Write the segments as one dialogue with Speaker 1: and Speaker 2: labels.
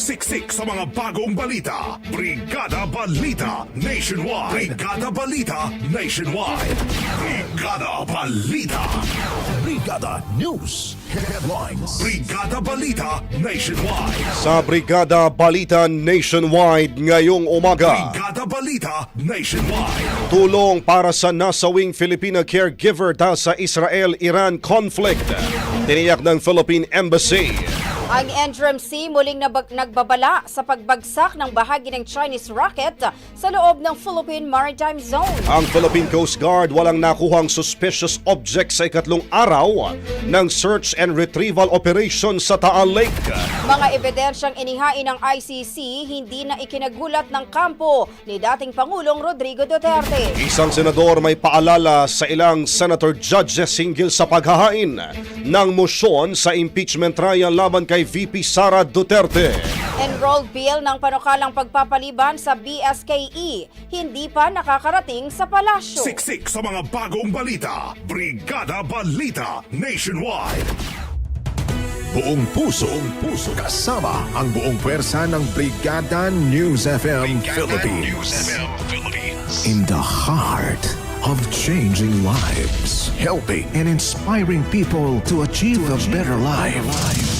Speaker 1: Siksik sa mga bagong balita. Brigada Balita Nationwide. Brigada Balita Nationwide. Brigada Balita.
Speaker 2: Brigada News Headlines.
Speaker 1: Brigada Balita Nationwide.
Speaker 3: Sa Brigada Balita Nationwide ngayong umaga.
Speaker 1: Brigada Balita Nationwide.
Speaker 3: Tulong para sa nasawing Filipina caregiver dahil sa Israel-Iran conflict. Tiniyak ng Philippine Embassy.
Speaker 4: Ang NDRMC muling nabag- nagbabala sa pagbagsak ng bahagi ng Chinese rocket sa loob ng Philippine Maritime Zone.
Speaker 3: Ang Philippine Coast Guard walang nakuhang suspicious object sa ikatlong araw ng search and retrieval operation sa Taal Lake.
Speaker 4: Mga ebidensyang inihain ng ICC hindi na ikinagulat ng kampo ni dating Pangulong Rodrigo Duterte.
Speaker 3: Isang senador may paalala sa ilang senator judges hinggil sa paghahain ng motion sa impeachment trial laban kay VP Sara Duterte.
Speaker 4: Enrolled bill ng panukalang pagpapaliban sa BSKE hindi pa nakakarating sa palasyo.
Speaker 1: Siksik sa mga bagong balita. Brigada Balita Nationwide.
Speaker 2: Buong puso, buong puso kasama ang buong pwersa ng Brigada News FM Philippines. In the heart of changing lives, helping and inspiring people to achieve a better life.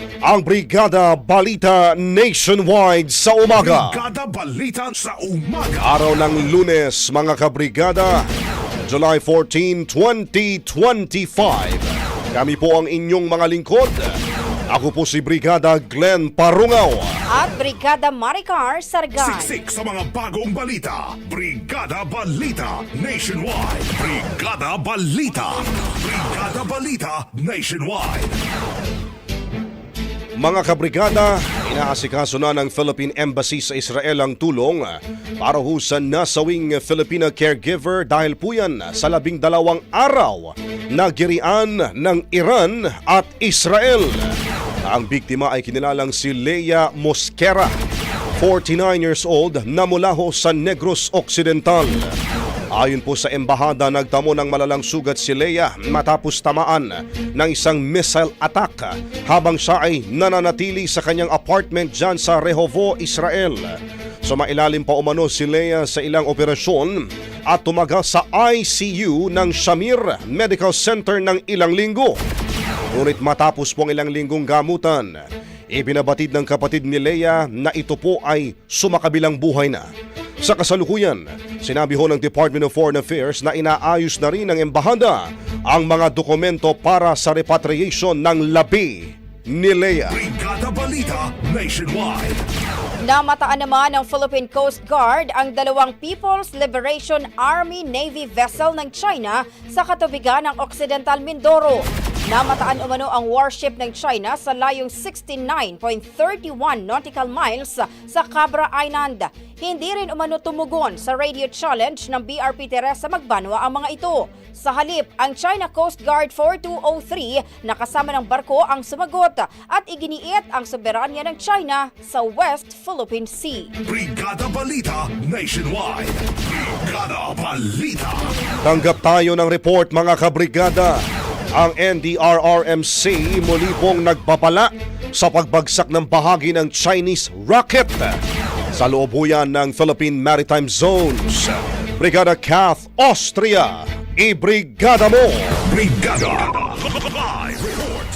Speaker 3: ang Brigada Balita Nationwide sa umaga.
Speaker 1: Brigada Balita sa umaga.
Speaker 3: Araw ng lunes mga kabrigada, July 14, 2025. Kami po ang inyong mga lingkod. Ako po si Brigada Glenn Parungaw.
Speaker 4: At Brigada Maricar Sargan.
Speaker 1: Siksik sa mga bagong balita. Brigada Balita Nationwide. Brigada Balita. Brigada Balita Nationwide.
Speaker 3: Mga kabrigada, inaasikaso na ng Philippine Embassy sa Israel ang tulong para ho sa nasawing Filipina caregiver dahil po yan sa labing dalawang araw na girian ng Iran at Israel. Ang biktima ay kinilalang si Leia Mosquera, 49 years old na mula ho sa Negros Occidental. Ayon po sa embahada, nagtamo ng malalang sugat si Leia matapos tamaan ng isang missile attack habang siya ay nananatili sa kanyang apartment dyan sa Rehovo, Israel. Sumailalim pa umano si Leia sa ilang operasyon at tumaga sa ICU ng Shamir Medical Center ng ilang linggo. Ngunit matapos pong ilang linggong gamutan, ibinabatid ng kapatid ni Leia na ito po ay sumakabilang buhay na. Sa kasalukuyan, sinabi ho ng Department of Foreign Affairs na inaayos na rin ng embahada ang mga dokumento para sa repatriation ng labi ni Leia.
Speaker 1: Brigada Balita Nationwide.
Speaker 4: Namataan naman ng Philippine Coast Guard ang dalawang People's Liberation Army Navy vessel ng China sa katubigan ng Occidental Mindoro. Namataan umano ang warship ng China sa layong 69.31 nautical miles sa Cabra Island. Hindi rin umano tumugon sa radio challenge ng BRP Teresa Magbanwa ang mga ito. Sa halip, ang China Coast Guard 4203 na kasama ng barko ang sumagot at iginiit ang soberanya ng China sa West Philippine Sea.
Speaker 1: Brigada Balita Nationwide. Brigada Balita.
Speaker 3: Tanggap tayo ng report mga kabrigada. Ang NDRRMC muli pong nagpapala sa pagbagsak ng bahagi ng Chinese rocket sa loob ho yan ng Philippine Maritime Zones. Brigada Kath Austria, ibrigada mo!
Speaker 1: Brigada. Live report.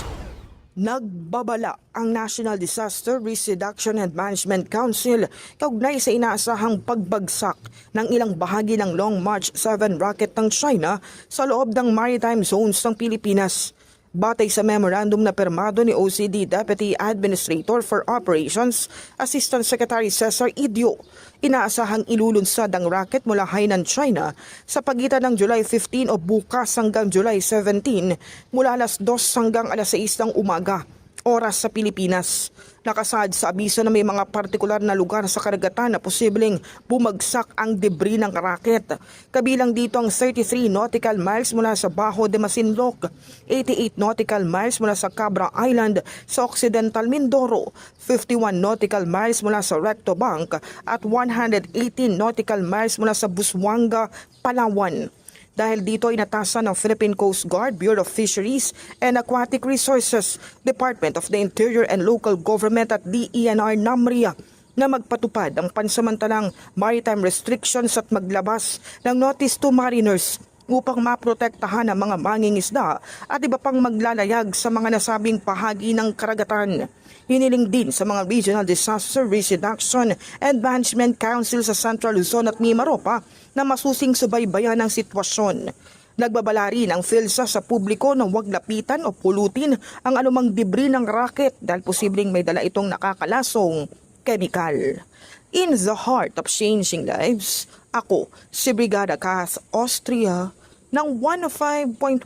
Speaker 5: Nagbabala ang National Disaster Risk Reduction and Management Council kaugnay sa inaasahang pagbagsak ng ilang bahagi ng Long March 7 rocket ng China sa loob ng maritime zones ng Pilipinas. Batay sa memorandum na permado ni OCD Deputy Administrator for Operations, Assistant Secretary Cesar Idio, inaasahang ilulunsad ang rocket mula Hainan, China sa pagitan ng July 15 o bukas hanggang July 17 mula alas 2 hanggang alas 6 ng umaga oras sa Pilipinas. Nakasad sa abiso na may mga partikular na lugar sa karagatan na posibleng bumagsak ang debris ng raket. Kabilang dito ang 33 nautical miles mula sa Bajo de Masinloc, 88 nautical miles mula sa Cabra Island sa Occidental Mindoro, 51 nautical miles mula sa Recto Bank at 118 nautical miles mula sa Buswanga, Palawan. Dahil dito inatasan ng Philippine Coast Guard, Bureau of Fisheries and Aquatic Resources, Department of the Interior and Local Government at DENR NAMRIA na magpatupad ang pansamantalang maritime restrictions at maglabas ng notice to mariners upang maprotektahan ang mga mangingisda at iba pang maglalayag sa mga nasabing bahagi ng karagatan. Hiniling din sa mga Regional Disaster Risk Reduction and Management Council sa Central Luzon at Mimaropa na masusing subaybayan ang sitwasyon. Nagbabala rin ang PhilSA sa publiko na huwag lapitan o pulutin ang anumang debris ng racket dahil posibleng may dala itong nakakalasong chemical. In the heart of changing lives, ako si Brigada Kath Austria ng 105.1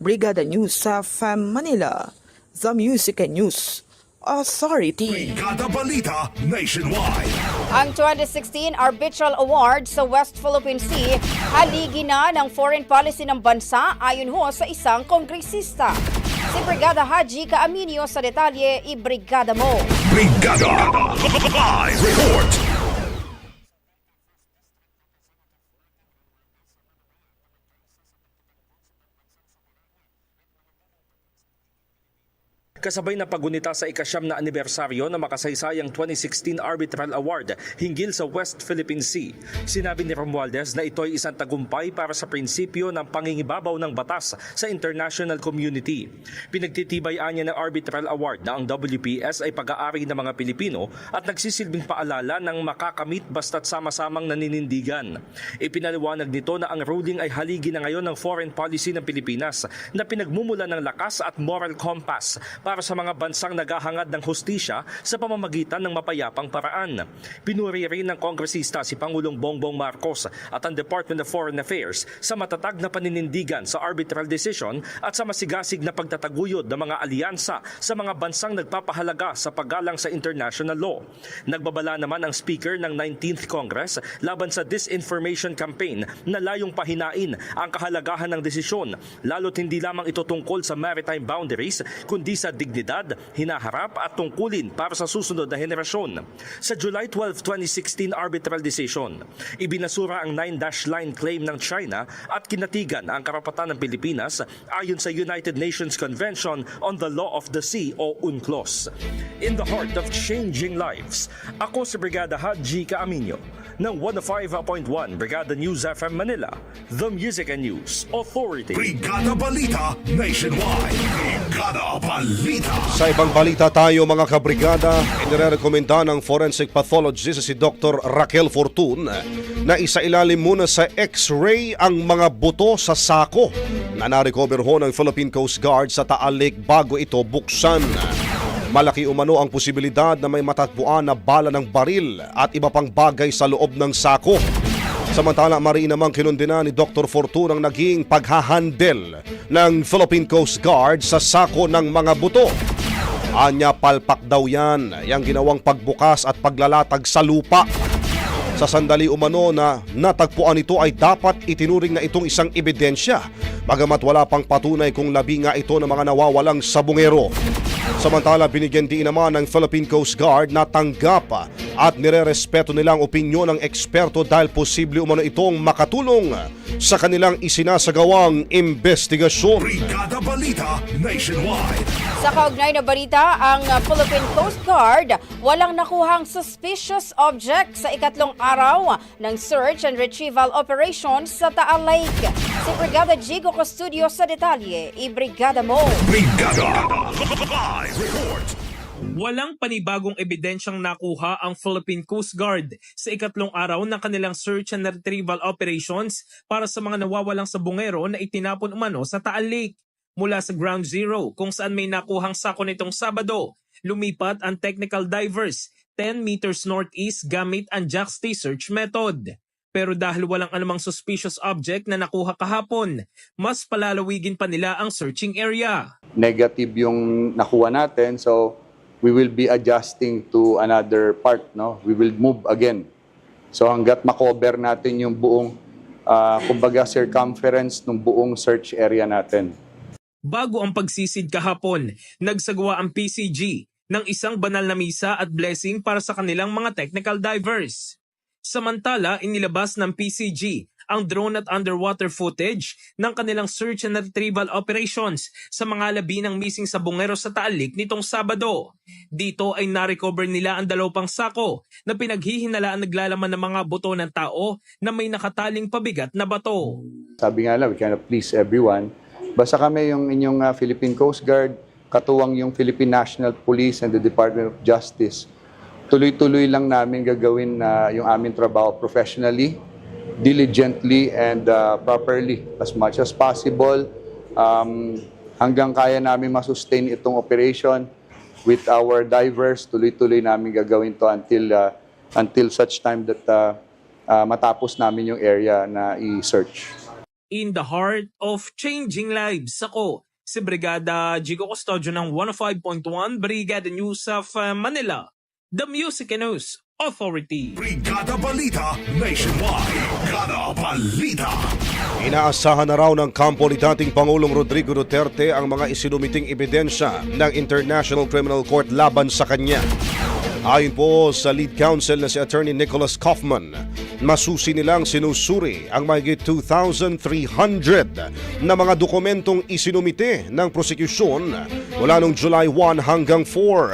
Speaker 5: Brigada News sa FAM Manila, The Music and News Authority.
Speaker 1: Brigada Balita Nationwide.
Speaker 4: Ang 2016 Arbitral Award sa West Philippine Sea haligi na ng foreign policy ng bansa ayon ho sa isang kongresista. Si Brigada Haji Kaaminio sa detalye, ibrigada mo.
Speaker 1: Brigada. Live report.
Speaker 6: Kasabay na pagunita sa ikasyam na anibersaryo na makasaysayang 2016 Arbitral Award hinggil sa West Philippine Sea. Sinabi ni Romualdez na ito ay isang tagumpay para sa prinsipyo ng pangingibabaw ng batas sa international community. Pinagtitibay niya ng Arbitral Award na ang WPS ay pag-aari ng mga Pilipino at nagsisilbing paalala ng makakamit basta't sama-samang naninindigan. Ipinaliwanag nito na ang ruling ay haligi na ngayon ng foreign policy ng Pilipinas na pinagmumula ng lakas at moral compass para sa mga bansang naghahangad ng hustisya sa pamamagitan ng mapayapang paraan. Pinuri rin ng kongresista si Pangulong Bongbong Marcos at ang Department of Foreign Affairs sa matatag na paninindigan sa arbitral decision at sa masigasig na pagtataguyod ng mga alyansa sa mga bansang nagpapahalaga sa paggalang sa international law. Nagbabala naman ang Speaker ng 19th Congress laban sa disinformation campaign na layong pahinain ang kahalagahan ng desisyon lalo't hindi lamang ito tungkol sa maritime boundaries kundi sa dignidad, hinaharap at tungkulin para sa susunod na henerasyon. Sa July 12, 2016 arbitral decision, ibinasura ang nine-dash line claim ng China at kinatigan ang karapatan ng Pilipinas ayon sa United Nations Convention on the Law of the Sea o UNCLOS. In the heart of changing lives, ako si Brigada Haji Kaaminyo ng 105.1 Brigada News FM Manila, The Music and News Authority.
Speaker 1: Brigada Balita Nationwide. Brigada Balita.
Speaker 3: Sa ibang balita tayo mga kabrigada, inirekomenda ng forensic pathologist si Dr. Raquel Fortun na isailalim muna sa x-ray ang mga buto sa sako na narecover ho ng Philippine Coast Guard sa Taal Lake bago ito buksan. Malaki umano ang posibilidad na may matatbuan na bala ng baril at iba pang bagay sa loob ng sako. Samantala, mariin namang kinundina ni Dr. Fortun ang naging paghahandle ng Philippine Coast Guard sa sako ng mga buto. Anya palpak daw yan, yung ginawang pagbukas at paglalatag sa lupa. Sa sandali umano na natagpuan ito ay dapat itinuring na itong isang ebidensya, bagamat wala pang patunay kung labi nga ito ng mga nawawalang sabungero. Samantala, binigyan din naman ng Philippine Coast Guard na tanggap at nirerespeto nilang opinyon ng eksperto dahil posible umano itong makatulong sa kanilang isinasagawang investigasyon.
Speaker 1: Brigada Balita Nationwide.
Speaker 4: Sa kaugnay na balita, ang Philippine Coast Guard walang nakuhang suspicious object sa ikatlong araw ng search and retrieval operations sa Taal Lake. Si Brigada Jigo Custodio sa detalye, i-brigada mo!
Speaker 1: Brigada Live Report.
Speaker 7: Walang panibagong ebidensyang nakuha ang Philippine Coast Guard sa ikatlong araw ng kanilang search and retrieval operations para sa mga nawawalang sabungero na itinapon umano sa Taal Lake. Mula sa Ground Zero kung saan may nakuhang sako nitong Sabado, lumipat ang technical divers 10 meters northeast gamit ang Jackstay search method. Pero dahil walang anumang suspicious object na nakuha kahapon, mas palalawigin pa nila ang searching area.
Speaker 8: negative yung nakuha natin. So, we will be adjusting to another part, no? We will move again. So, hanggat makover natin yung buong, ah, kumbaga, circumference ng buong search area natin.
Speaker 7: Bago ang pagsisid kahapon, nagsagawa ang PCG ng isang banal na misa at blessing para sa kanilang mga technical divers. Samantala, inilabas ng PCG ang drone at underwater footage ng kanilang search and retrieval operations sa mga labi ng missing sa bungero sa Taalik nitong Sabado. Dito ay narecover nila ang dalawang sako na pinaghihinalaan naglalaman ng mga buto ng tao na may nakataling pabigat na bato.
Speaker 8: Sabi nga lang, we cannot please everyone. Basta kami yung inyong ah, Philippine Coast Guard, katuwang yung Philippine National Police and the Department of Justice. Tuloy-tuloy lang namin gagawin na yung aming trabaho professionally, diligently, and ah, properly as much as possible. Um, hanggang kaya namin masustain itong operation with our divers, tuloy-tuloy namin gagawin to until ah, until such time that ah, ah, matapos namin yung area na i-search.
Speaker 7: In the heart of changing lives, ako si Brigada Jigo Custodio ng 105.1 Brigada News of uh, Manila, the Music and News Authority.
Speaker 1: Brigada Balita Nationwide. Brigada Balita.
Speaker 3: Inaasahan na raw ng kampo ni dating Pangulong Rodrigo Duterte ang mga isinumiting ebidensya ng International Criminal Court laban sa kanya. Ayon po sa lead counsel na si Attorney Nicholas Kaufman, masusi nilang sinusuri ang mahigit 2,300 na mga dokumentong isinumite ng prosekusyon mula noong July 1 hanggang 4.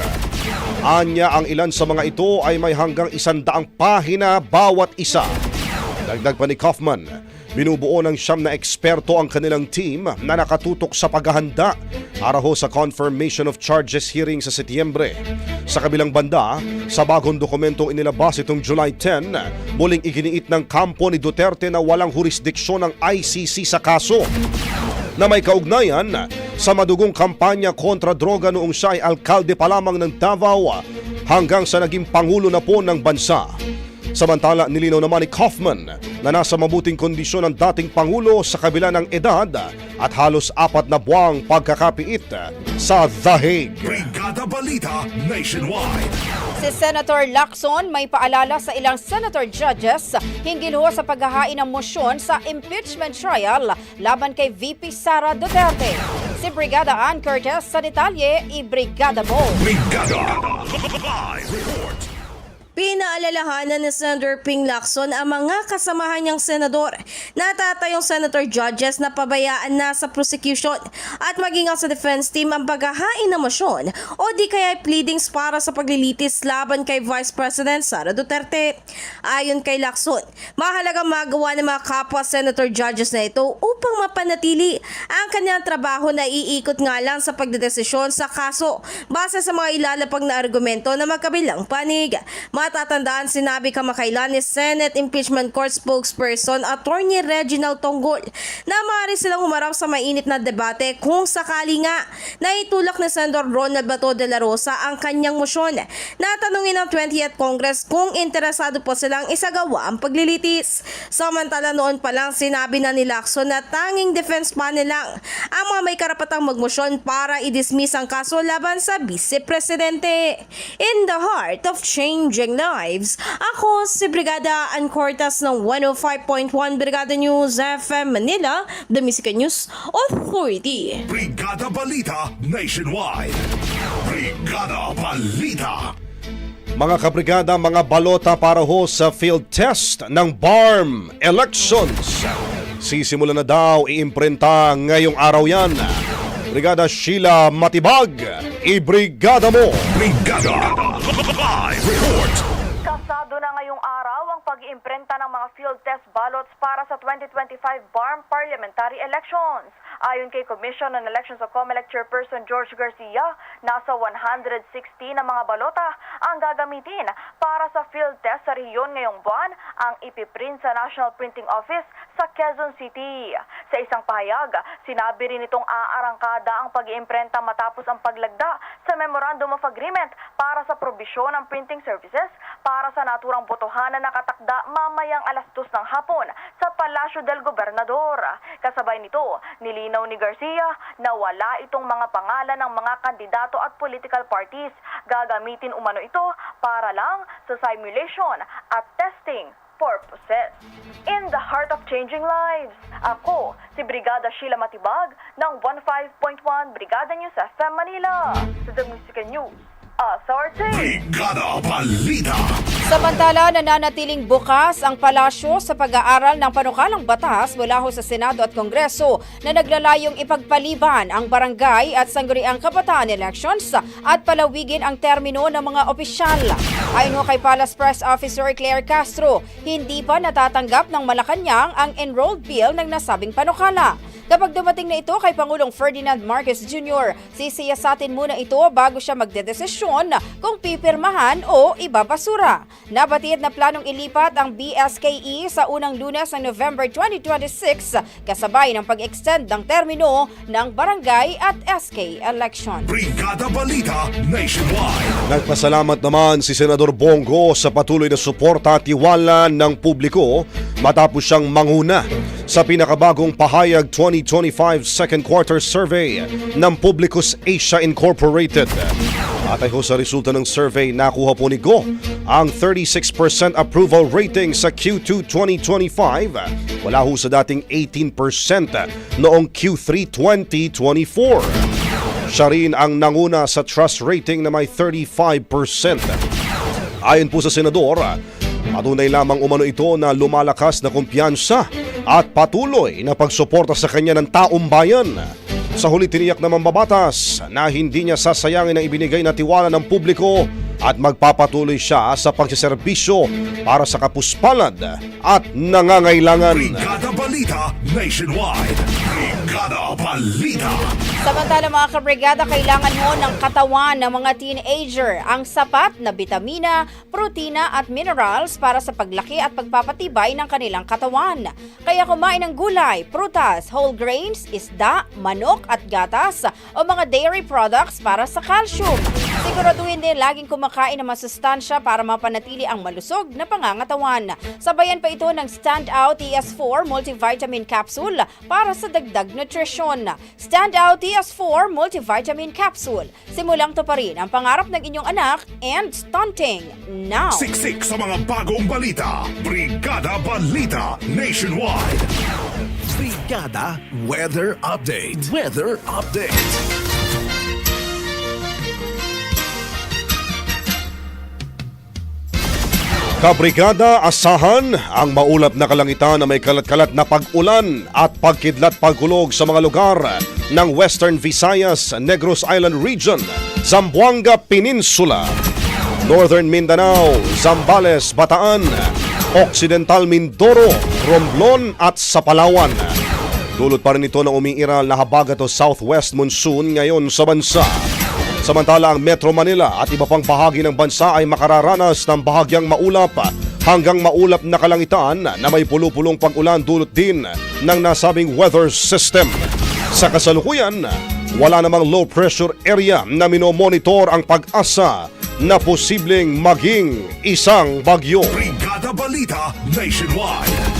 Speaker 3: Anya ang ilan sa mga ito ay may hanggang isandaang pahina bawat isa. Dagdag pa ni Kaufman, binubuo ng siyam na eksperto ang kanilang team na nakatutok sa paghahanda para ho sa confirmation of charges hearing sa Setyembre. Sa kabilang banda, sa bagong dokumentong inilabas itong July 10, muling iginiit ng kampo ni Duterte na walang jurisdiksyon ng ICC sa kaso na may kaugnayan sa madugong kampanya kontra droga noong siya ay alkalde pa lamang ng Davao hanggang sa naging pangulo na po ng bansa. Samantala, nilinaw naman ni Kaufman na nasa mabuting kondisyon ang dating Pangulo sa kabila ng edad at halos apat na buwang pagkakapiit sa The Hague.
Speaker 1: Brigada Balita Nationwide.
Speaker 4: Si Senator Lacson may paalala sa ilang senator judges hinggil ho sa paghahain ng mosyon sa impeachment trial laban kay VP Sara Duterte. Si Brigada Ann Curtis sa detalye, i-brigada mo.
Speaker 1: Brigada Live Report.
Speaker 9: Pinaalalahanan ni Senator Ping Lacson ang mga kasamahan niyang senador na tatayong senator judges na pabayaan na sa prosecution at maging ang sa defense team ang paghahain ng mosyon o di kaya pleadings para sa paglilitis laban kay Vice President Sara Duterte. Ayon kay Lacson, mahalagang magawa ng mga kapwa senator judges na ito upang mapanatili ang kanyang trabaho na iikot nga lang sa pagdedesisyon sa kaso base sa mga ilalapag na argumento na magkabilang panig. Matatandaan sinabi kamakailan ni Senate Impeachment Court spokesperson Attorney Reginald Tonggol na maaari silang humarap sa mainit na debate kung sakali nga na ni Senator Ronald Bato de la Rosa ang kanyang mosyon na tanungin ng 20th Congress kung interesado po silang isagawa ang paglilitis. Samantala noon pa lang sinabi na ni Lacson na tanging defense panel lang ang mga may karapatang magmosyon para i-dismiss ang kaso laban sa Vice Presidente. In the heart of changing lives, ako si Brigada Ancortas ng 105.1 Brigada News FM Manila, The Music News Authority.
Speaker 1: Brigada Balita Nationwide. Brigada Balita.
Speaker 3: Mga kabrigada, mga balota para ho sa field test ng BARM elections. Sisimulan na daw iimprenta ngayong araw yan. Brigada Sheila Matibag, ibrigada mo!
Speaker 1: Brigada Live Report.
Speaker 10: Kasado na ngayong araw ang pag-iimprenta ng mga field test ballots para sa 2025 BARM parliamentary elections. Ayon kay Commission on Elections of COMELEC Chairperson George Garcia, nasa 160 na mga balota ang gagamitin para sa field test sa rehiyon ngayong buwan ang ipiprint sa National Printing Office sa Quezon City. Sa isang pahayag, sinabi rin itong aarangkada ang pag-iimprenta matapos ang paglagda sa Memorandum of Agreement para sa probisyon ng printing services para sa naturang botohan na nakatakda mamayang alas 2 ng hapon sa Palacio del Gobernador. Kasabay nito, nilinaw ni Garcia na wala itong mga pangalan ng mga kandidato at political parties. Gagamitin umano ito para lang sa simulation at testing purposes. In the heart of changing lives, ako si Brigada Sheila Matibag ng 15.1 Brigada News FM Manila sa The Music News Authority.
Speaker 1: Brigada Balita.
Speaker 4: Samantala, nananatiling bukas ang palasyo sa pag-aaral ng panukalang batas mula ho sa Senado at Kongreso na naglalayong ipagpaliban ang barangay at sangguniang kabataan elections at palawigin ang termino ng mga opisyal. Ayon ho kay Palace Press Officer Claire Castro, hindi pa natatanggap ng Malacanang ang enrolled bill ng nasabing panukala. Kapag dumating na ito kay Pangulong Ferdinand Marcos Jr., sisiyasatin muna ito bago siya magdedesisyon kung pipirmahan o ibabasura. Nabatid na planong ilipat ang BSKE sa unang lunes ng November 2026 kasabay ng pag-extend ng termino ng barangay at SK election.
Speaker 1: Brigada Balita Nationwide.
Speaker 3: Nagpasalamat naman si Senador Bongo sa patuloy na suporta at tiwala ng publiko matapos siyang manguna sa pinakabagong Pahayag 2025 Second Quarter Survey ng Publicus Asia Incorporated. At ay sa resulta ng survey, nakuha po ni Go ang 36% approval rating sa Q2 2025 wala ho sa dating 18% noong Q3 2024. Siya rin ang nanguna sa trust rating na may 35%. Ayon po sa senador, patunay lamang umano ito na lumalakas na kumpiyansa at patuloy na pagsuporta sa kanya ng taong bayan. Sa huli tiniyak naman babatas na hindi niya sasayangin ang ibinigay na tiwala ng publiko at magpapatuloy siya sa pagsiservisyo para sa kapuspalad at nangangailangan.
Speaker 1: Brigada Balita Nationwide. Brigada Balita.
Speaker 4: Samantala mga kabrigada, kailangan mo ng katawan ng mga teenager ang sapat na bitamina, protina at minerals para sa paglaki at pagpapatibay ng kanilang katawan. Kaya kumain ng gulay, prutas, whole grains, isda, manok at gatas o mga dairy products para sa calcium. Siguraduhin din laging kumakain ng masustansya para mapanatili ang malusog na pangangatawan. Sabayan pa ito ng Standout TS4 Multivitamin Capsule para sa dagdag nutrisyon. Standout TS4 Multivitamin Capsule. Simulang to pa rin ang pangarap ng inyong anak and stunting now.
Speaker 1: Siksik sa mga bagong balita. Brigada Balita Nationwide.
Speaker 2: Brigada Weather Update. Weather Update.
Speaker 3: Kabrigada, asahan ang maulap na kalangitan na may kalat-kalat na pag-ulan at pagkidlat pagkulog sa mga lugar ng Western Visayas, Negros Island Region, Zamboanga Peninsula, Northern Mindanao, Zambales, Bataan, Occidental Mindoro, Romblon at sa Palawan. Dulot pa rin ito ng umiiral na habagat o southwest monsoon ngayon sa bansa. Samantala ang Metro Manila at iba pang bahagi ng bansa ay makararanas ng bahagyang maulap hanggang maulap na kalangitan na may pulupulong pag-ulan dulot din ng nasabing weather system. Sa kasalukuyan, wala namang low pressure area na minomonitor ang pag-asa na posibleng maging isang bagyo.
Speaker 1: Brigada Balita Nationwide.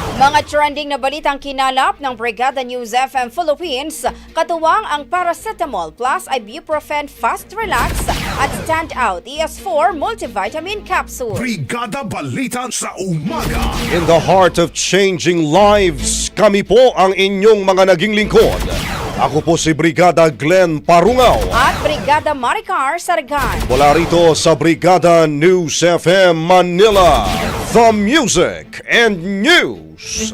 Speaker 4: Mga trending na balitang kinalap ng Brigada News FM Philippines, katuwang ang paracetamol plus ibuprofen fast relax at standout ES4 multivitamin capsule.
Speaker 1: Brigada Balita sa umaga.
Speaker 3: In the heart of changing lives, kami po ang inyong mga naging lingkod. Ako po si Brigada Glenn Parungaw.
Speaker 4: At Brigada Maricar Sargan.
Speaker 3: Mula rito sa Brigada News FM Manila, the Music and News